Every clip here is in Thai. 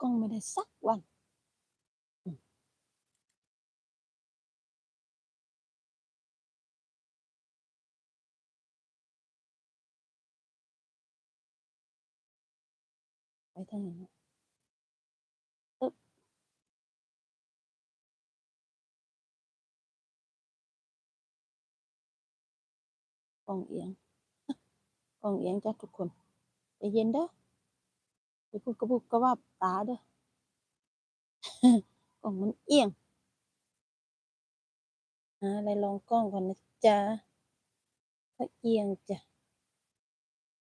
กล้องไม่ได้สักวันอืมไปทางไหนนะอึ๊บกล้องเอียง กล้องเอียงจ้ะทุกคนใจเย็นเด้อ อย่าพูดกระบุกกระวับตาเด้อกล้องมันเอียงอะไรลองกล้องก่อนนะจ๊ะก็เอียงจ้ะ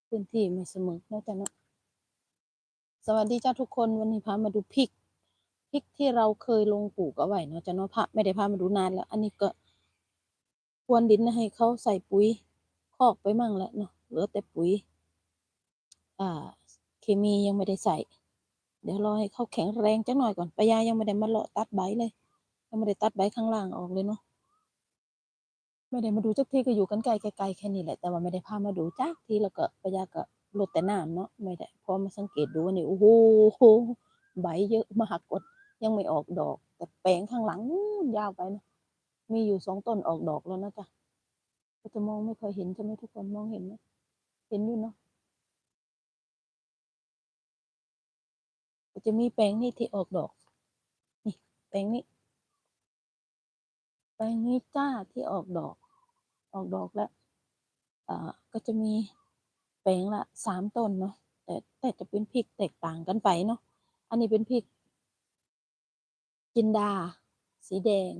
พื้นที่ไม่เสมอเนอะจ๊ะเนาะสวัสดีเจ้าทุกคนวันนี้พามาดูพริกพริกที่เราเคยลงปลูกเอาไว้เนาะจ๊ะเนาะพาไม่ได้พามาดูนานแล้ว อันนี้ก็พรวนดินให้เขาใส่ปุ๋ยคอกไปมั่งแล้วเนาะเหลือแต่ปุ๋ย อ่า มียังไม่ได้ใส่ เดี๋ยวรอให้เขาแข็งแรงจักหน่อยก่อนปายายังไม่ได้มาเลาะตัดใบเลย ยังไม่ได้ตัดใบข้างล่างออกเลยเนาะไม่ได้มาดูจักทีก็อยู่กันไกลไกลๆแค่นี้แหละ แต่ว่าไม่ได้พามาดูจักทีแล้วก็ปายาก็ลดแต่น้ำเนาะไม่ได้พอมาสังเกตดูว่านี่โอ้โหใบเยอะมากกดยังไม่ออกดอก แต่แปลงข้างหลังยาวไปนะมีอยู่สองต้นออกดอกแล้วนะจ๊ะก็จะมองไม่เคยเห็นใช่ไหมทุกคนมองเห็นไหมเห็นอยู่เนาะ ก็จะมีแปลงนี่ที่ออกดอก นี่แปลงนี้ แปลงนี้จ้าที่ออกดอก ออกดอกแล้วอ่าก็จะมีแปลงละสามต้นเนาะแต่แต่จะเป็นพริกแตกต่างกันไปเนาะอันนี้เป็นพริก จินดา สีแดง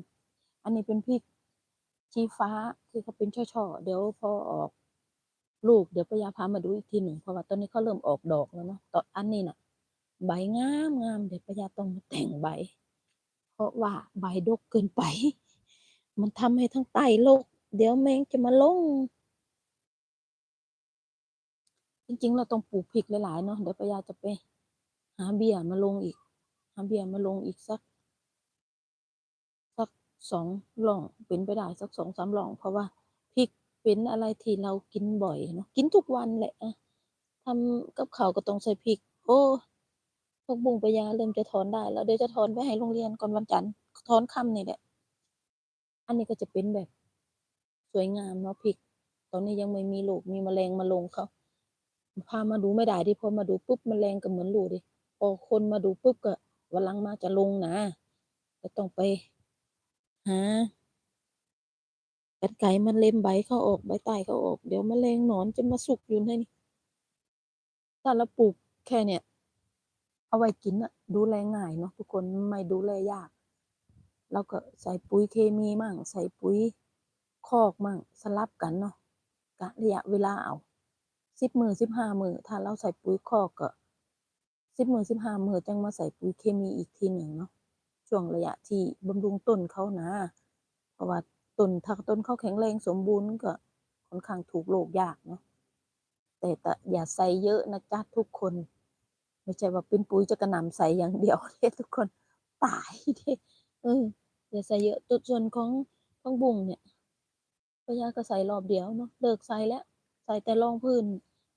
อันนี้เป็นพริกชี้ฟ้าที่เขาเป็นช่อๆเดี๋ยวพอออกลูกเดี๋ยวปยาพามาดูอีกทีหนึ่งเพราะว่าตอนนี้เขาเริ่มออกดอกแล้วเนาะตอนอันนี้น่ะ ใบงามงามเดี๋ยวปยาต้องมาแต่งใบ เพราะว่าใบดกเกินไป มันทำให้ทั้งไตโรคเดี๋ยวแมงจะมาลง จริงๆ เราต้องปลูกพริกหลายๆเนาะเดี๋ยวปยาจะไป หาเบี้ยมาลงอีก หาเบี้ยมาลงอีกสัก สักสองหล่องเป็นไปได้สักสองสามหล่อง เพราะว่าพริกเป็นอะไรที่เรากินบ่อยเนาะกินทุกวันแหละอะทำกับข้าวก็ต้องใส่พริก โอ้ พวกบุ้งปยาเริ่มจะถอนได้ แล้วเดี๋ยวจะถอนไปให้โรงเรียนก่อนวันจันทร์ถอนค่ำนี่แหละ อันนี้ก็จะเป็นแบบ สวยงามเนาะพริก ตอนนี้ยังไม่มีลูกมีแมลงมาลงเขาพามาดูไม่ได้ดิพอมาดูปุ๊บแมลงก็เหมือนลูกดิพอคนมาดูปุ๊บก็วันลังมาจะลงนะก็ต้องไปหากันไก่มันเล็มใบเขาออกใบใต้เขาออก เดี๋ยวแมลงหนอนจะมาสุกอยู่ในนี่ถ้าเราปลูกแค่เนี่ย เอาไว้กินอะดูแลง่ายเนาะทุกคนไม่ดูแลยากเราก็ใส่ปุ๋ยเคมีมั่ง ใส่ปุ๋ยคอกมั่งสลับกันเนาะกะระยะเวลาเอาสิบมือสิบห้ามือถ้าเราใส่ปุ๋ยคอกก็สิบมือสิบห้ามือจังมาใส่ปุ๋ยเคมีอีกทีหนึ่งเนาะช่วงระยะที่บำรุงต้นเขานะเพราะว่าต้นถ้าต้นเขาแข็งแรงสมบูรณ์ก็ค่อนข้างถูกโรคยากเนาะแต่แต่อย่าใส่เยอะนะจ๊ะทุกคน ไม่ใช่ว่าเป็นปุ๋ยจะกระหน่ำใส่อย่างเดียวเด้ทุกคนตายเด้เอออย่าใส่เยอะตัวส่วนของของบุ้งเนี่ยก็ยาก็ใส่รอบเดียวเนาะเลิกใส่แล้ว ใส่แต่รองพื้น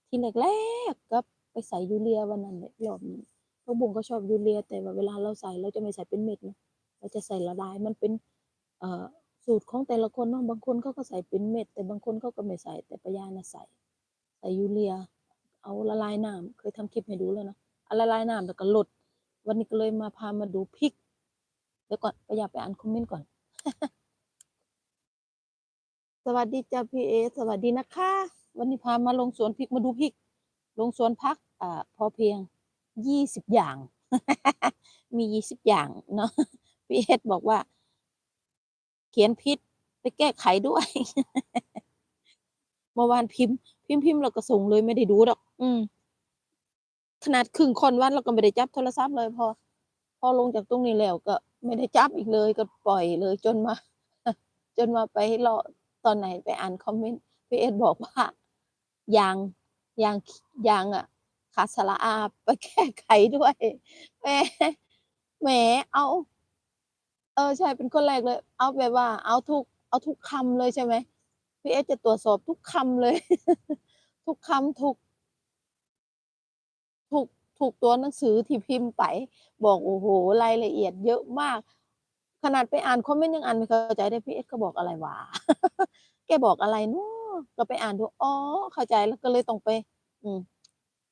ทีแรกๆกับไปใส่ยูเรียวันนั้นแหละรอบนี้เพราะบุ้งก็ชอบยูเรีย แต่ว่าเวลาเราใส่เราจะไม่ใส่เป็นเม็ดนะเราจะใส่ละลายมันเป็นเอ่อสูตรของแต่ละคนเนาะบางคนเขาก็ใส่เป็นเม็ด แต่บางคนเขาก็ไม่ใส่แต่ปยานะใส่ ใส่ยูเรีย เอาละลายน้ำเคยทำคลิปให้ดูแล้วเนาะ ละลายน้ำแล้วก็ลด วันนี้ก็เลยมาพามาดูพริก เดี๋ยวก่อนปะยาไปอ่านคอมเมนต์ก่อน สวัสดีจ้าพี่เอ สวัสดีนะคะ วันนี้พามาลงสวนพริกมาดูพริก ลงสวนพักอ่าพอเพียงยี่สิบอย่าง มียี่สิบอย่างเนาะ พี่เอสบอกว่า เขียนพิษไปแก้ไขด้วยเมื่อวานพิมพ์ พิมพ์พิมพ์เราก็ส่งเลยไม่ได้ดูดอก อืม ขนาดครึ่งคนวันเราก็ไม่ได้จับโทรศัพท์เลยพอ พอลงจากตรงนี้แล้วก็ไม่ได้จับอีกเลยก็ปล่อยเลยจนมา จนมาไปรอตอนไหนไปอ่านคอมเมนต์พี่เอ็ดบอกว่ายางยางยางอะขาดสระอาไปแก้ไขด้วยแหมแหมเอา เออใช่เป็นคนแรกเลย เอาแบบว่า เอาทุก เอาทุกคำเลยใช่ไหมพี่เอสจะตรวจสอบทุกคำเลย ทุกคำทุก ทุกถูกตัวหนังสือที่พิมพ์ไป บอกโอ้โหรายละเอียดเยอะมาก ขนาดไปอ่านคอมเมนต์ยังอ่านไม่เข้าใจได้พี่เอสก็บอกอะไรวะแกบอกอะไรเนาะก็ไปอ่านดูอ๋อเข้าใจแล้วก็เลยต้องไป อืม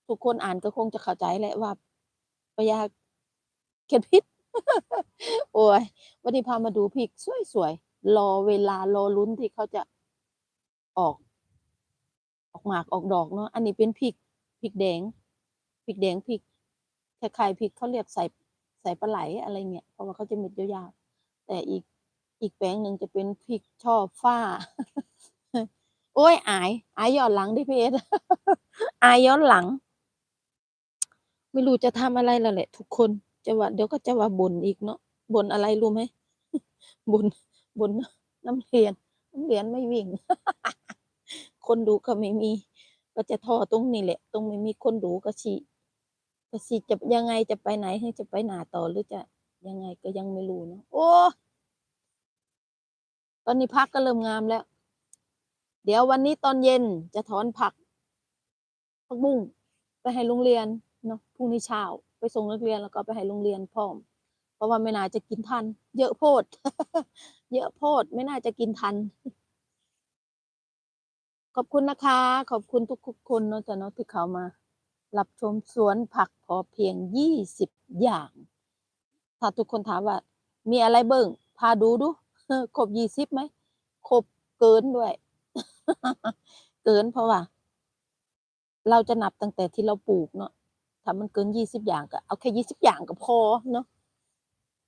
ทุกคนอ่านก็คงจะเข้าใจแหละว่าปยาเขียนผิดโอ้ยวันนี้พามาดูพริกสวยๆรอเวลารอลุ้นที่เขาจะออก ออกหมากออกดอกเนาะอันนี้เป็นพริกพริกแดง ริกแดงพริกคล้ายๆพริกเขาเรียกใส่ใส่ปลาไหลอะไรเงี้ยเพราะว่าเขาจะเม็ดยาวๆแต่อีกอีกแปลงหนึ่งจะเป็นพริกช่อฟ้า โอ้ยอาย อายย้อนหลังดิพี่เอสอายย้อนหลัง ไม่รู้จะทำอะไรแล้วแหละ ทุกคนจะว่าเดี๋ยวก็จะว่าบ่นอีกเนาะบ่นอะไรรู้ไหมบ่นบ่นน้ำเรียนน้ำเรียนไม่วิ่ง คนดูก็ไม่มี ก็จะท้อตรงนี้แหละ ตรงไม่มีคนดูก็ชี ก็ชีจะยังไงจะไปไหนให้จะไปหนาต่อหรือจะยังไงก็ยังไม่รู้เนาะโอ้ตอนนี้พักก็เริ่มงามแล้ว เดี๋ยววันนี้ตอนเย็นจะถอนผักผักบุ้งไปให้โรงเรียนเนาะพรุ่งนี้เช้าไปส่งนักเรียนแล้วก็ไปให้โรงเรียนพร้อม เพราะว่าไม่น่าจะกินทัน เยอะโพด เยอะโพดไม่น่าจะกินทัน ขอบคุณนะคะ ขอบคุณทุกคนเนาะจ้ะเนาะที่เขามา รับชมสวนผักพอเพียงยี่สิบอย่าง ถ้าทุกคนถามว่า มีอะไรเบิ่ง พาดูดูครบยี่สิบไหมครบเกินด้วย เกินเพราะว่า เราจะนับตั้งแต่ที่เราปลูกเนาะถ้ามันเกินยี่สิบอย่างก็เอาแค่ยี่สิบอย่างก็พอเนาะ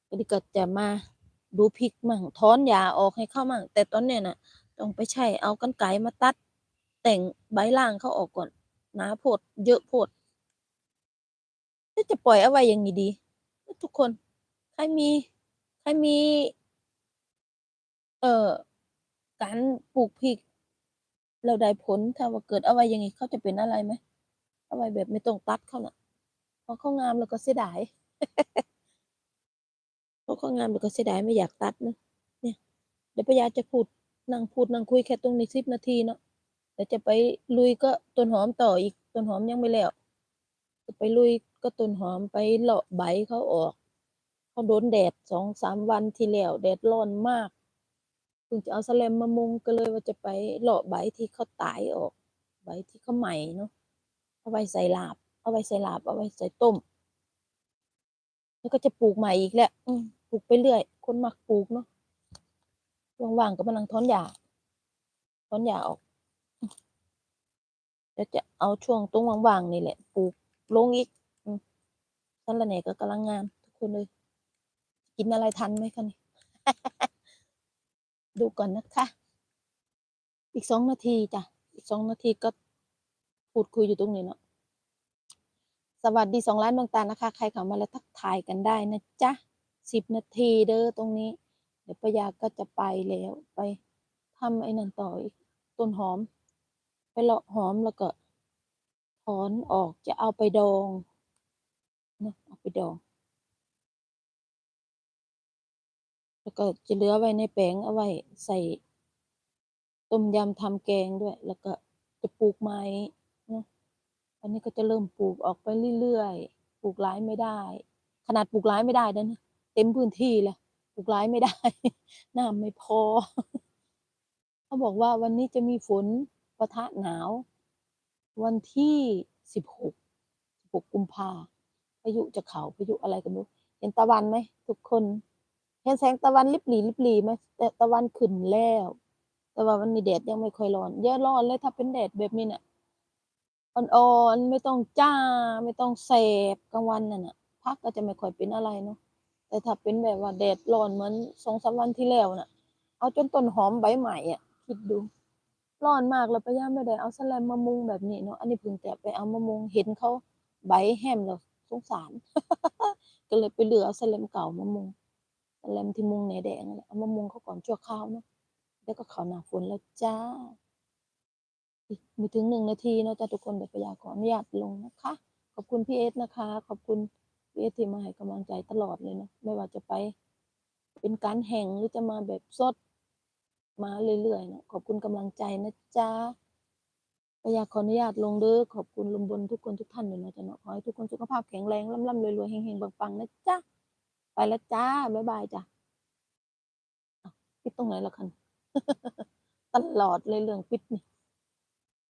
วันนี้ก็จะมาดูพริกมั่งถอนยาออกให้เข้ามั่งแต่ตอนเนี้ยน่ะ ต้องไปใช้เอากรรไกมาตัด แต่งใบล่างเขาออกก่อน หนาโพดเยอะโพดจะปล่อยเอาไว้อย่างนี้ดี ทุกคน ใครมี ใครมี เอ่อ การปลูกพริกเราได้ผลถ้าว่าเกิดเอาไว้อย่างนี้เขาจะเป็นอะไรไหมเอาไว้แบบไม่ต้องตัดเขาน่ะเพราะเขางามแล้วก็เสียดายเพราะเขางามแล้วก็เสียดายไม่อยากตัดเนะเนี่ยเดี๋ยวปยาจะพูดนั่งพูดนั่งคุยแค่ตรงนี้สิบนาทีเนาะ เดี๋ยวจะไปลุยก็ต้นหอมต่ออีกต้นหอมยังไม่แล้วจะไปลุยก็ต้นหอมไปเลาะใบเขาออกเขาโดนแดดสองสามวันที่แล้วแดดร้อนมากเพิ่งจะเอาสแลมมามุงก็เลยว่าจะไปเลาะใบที่เขาตายออกใบที่เขาใหม่เนาะเอาไว้ใส่ลาบ เอาไว้ใส่ลาบ เอาไว้ใส่ต้ม แล้วก็จะปลูกใหม่อีกแหละปลูกไปเรื่อย คนมักปลูกเนาะว่างๆก็มานั่งถอนหญ้าถอนหญ้าออก แล้วจะเอาช่วงตรงว่างๆนี่แหละ ปลูกลงอีกอืมสันละแหน่ก็กำลังงามทุกคนเลย กินอะไรทันไหมคะนี่ดูก่อนนะคะ อีกสองนาทีจ้ะ อีกสองนาทีก็พูดคุยอยู่ตรงนี้เนาะ สวัสดีสองล้านดวงตานะคะ ใครเข้ามาแล้วทักทายกันได้นะจ๊ะสิบนาทีเด้อตรงนี้ เดี๋ยวปยาก็จะไปแล้ว ไปทำไอ้นั่นต่ออีกต้นหอม ไปเลาะหอมแล้วก็ถอนออกจะเอาไปดองนะเอาไปดอง แล้วก็จะเหลือไว้ในแปลงเอาไว้ใส่ต้มยำทำแกงด้วย แล้วก็จะปลูกไม้นะอันนี้ก็จะเริ่มปลูกออกไปเรื่อยๆปลูกหลายไม่ได้ ขนาดปลูกหลายไม่ได้นะเนี่ยเต็มพื้นที่เลยปลูกหลายไม่ได้น้ำไม่พอ เขาบอกว่าวันนี้จะมีฝน ปะทะหนาว วันที่สิบหกสิบหกกุมภาพายุจะเขาพายุอะไรกันไม่รู้เห็นตะวันไหมทุกคนเห็นแสงตะวันลิบหลีลิบหลีไหมแต่ตะวันขึ้นแล้ว แต่ว่าวันนี้แดดยังไม่ค่อยร้อนเยอะร้อนเลยถ้าเป็นแดดแบบนี้เนี่ยอ่อนๆไม่ต้องจ้า ไม่ต้องแสบกลางวันน่ะนะพักก็จะไม่ค่อยเป็นอะไรเนาะแต่ถ้าเป็นแบบว่าแดดร้อนเหมือนสองสามวันที่แล้วน่ะ เอาจนต้นหอมใบใหม่อะคิดดู ร้อนมากแล้วพยายามไม่ได้เอาแสแลมมามุงแบบนี้เนาะอันนี้เพิ่งแต่ไปเอามามุงเห็นเขาใบแห้มแล้วสงสาร ก็เลยไปเหลือเอาแสแลมเก่ามามุงแสแลมที่มุงแหนแดงนั่นแหละเอามามุงเขาก่อนชั่วคราวเนาะแล้วก็เขาหนาฝนแล้วจ้าอีกไม่ถึงหนึ่งนาทีเนาะจ้าทุกคนเดี๋ยวพยาขออนุญาตลงนะคะ ขอบคุณพี่เอสนะคะ ขอบคุณพี่เอสที่มาให้กำลังใจตลอดเลยเนาะไม่ว่าจะไป เป็นการแห่งหรือจะมาแบบสด มาเรื่อยๆเนาะขอบคุณกำลังใจนะจ๊ะก็อยากขออนุญาตลงเด้อขอบคุณลมบนทุกคนทุกท่านเลยนะจ๊ะเนาะขอให้ทุกคนสุขภาพแข็งแรงร่ำๆรวยๆเฮงๆปังๆนะจ๊ะไปแล้วจ้าบ๊ายบายจ้ะปิดตรงไหนล่ะคันตลอดเลยเรื่องปิดนี่